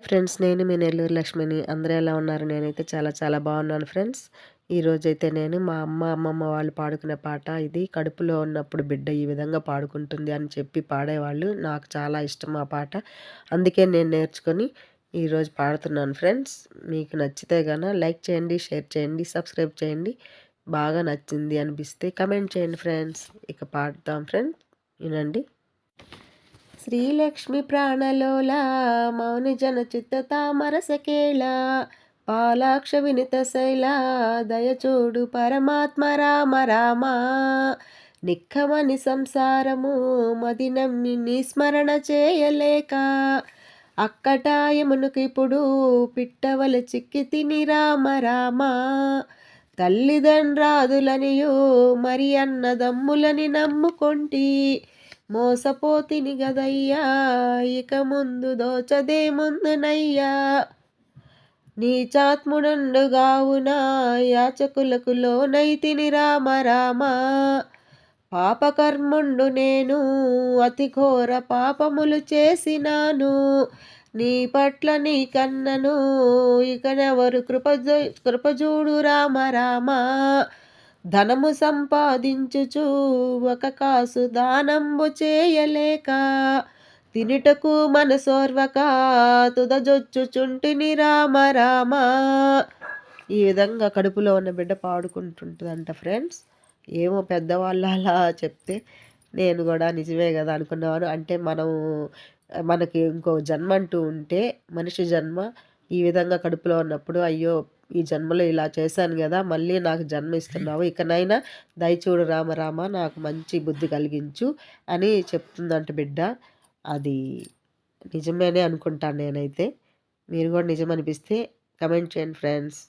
Friends నేను మీ నెల్లూరు లక్ష్మిని. అందరూ ఎలా ఉన్నారు? నేనైతే చాలా చాలా బాగున్నాను ఫ్రెండ్స్. ఈరోజైతే నేను మా అమ్మ అమ్మమ్మ వాళ్ళు పాడుకునే పాట ఇది. కడుపులో ఉన్నప్పుడు బిడ్డ ఈ విధంగా పాడుకుంటుంది అని చెప్పి పాడేవాళ్ళు. నాకు చాలా ఇష్టం ఆ పాట. అందుకే నేను నేర్చుకొని ఈరోజు పాడుతున్నాను ఫ్రెండ్స్. మీకు నచ్చితే కనుక లైక్ చేయండి షేర్ చేయండి సబ్స్క్రైబ్ చేయండి. బాగా నచ్చింది అనిపిస్తే కమెంట్ చేయండి ఫ్రెండ్స్. ఇక పాడతాం ఫ్రెండ్స్. వినండి. శ్రీలక్ష్మి ప్రాణలోల మౌని జన చిత్త తామరసకేళ పాలాక్ష వినిత శైల దయచూడు పరమాత్మ రామ రామ. నిక్కమని సంసారము మది నమ్మి నిస్మరణ చేయలేక అక్కటాయమునకిప్పుడు పిట్టవల చిక్కి తిని రామ రామ. తల్లిదండ్రాదులనియు మరి అన్నదమ్ములని నమ్ముకొంటి మోసపోతిని గదయ్యా ఇక ముందు దోచదే ముందునయ్యా నీచాత్ముడండుగావున యాచకులకు లోనైతిని రామ రామ. పాపకర్ముండు నేను అతి ఘోర పాపములు చేసినాను. నీ పట్ల నీ కన్నను ఇకనెవరు కృప కృపజూడు రామ రామ. ధనము సంపాదించుచు ఒక కాసు దానంబు చేయలేక తినుటకు మనసోర్వక తుదజొచ్చుచుంటిని రామ రామ. ఈ విధంగా కడుపులో ఉన్న బిడ్డ పాడుకుంటుంటుందంట ఫ్రెండ్స్. ఏమో పెద్దవాళ్ళు అలా చెప్తే నేను కూడా నిజమే కదా అనుకున్నాను. అంటే మనం మనకి ఇంకో జన్మ అంటూ ఉంటే మనిషి జన్మ ఈ విధంగా కడుపులో ఉన్నప్పుడు అయ్యో ఈ జన్మలో ఇలా చేశాను కదా మళ్ళీ నాకు జన్మ ఇస్తున్నావు ఇకనైనా దయచూడు రామ రామ నాకు మంచి బుద్ధి కలిగించు అని చెప్తుందంట బిడ్డ. అది నిజమేనే అనుకుంటాను నేనైతే. మీరు కూడా నిజం అనిపిస్తే కమెంట్ చేయండి ఫ్రెండ్స్.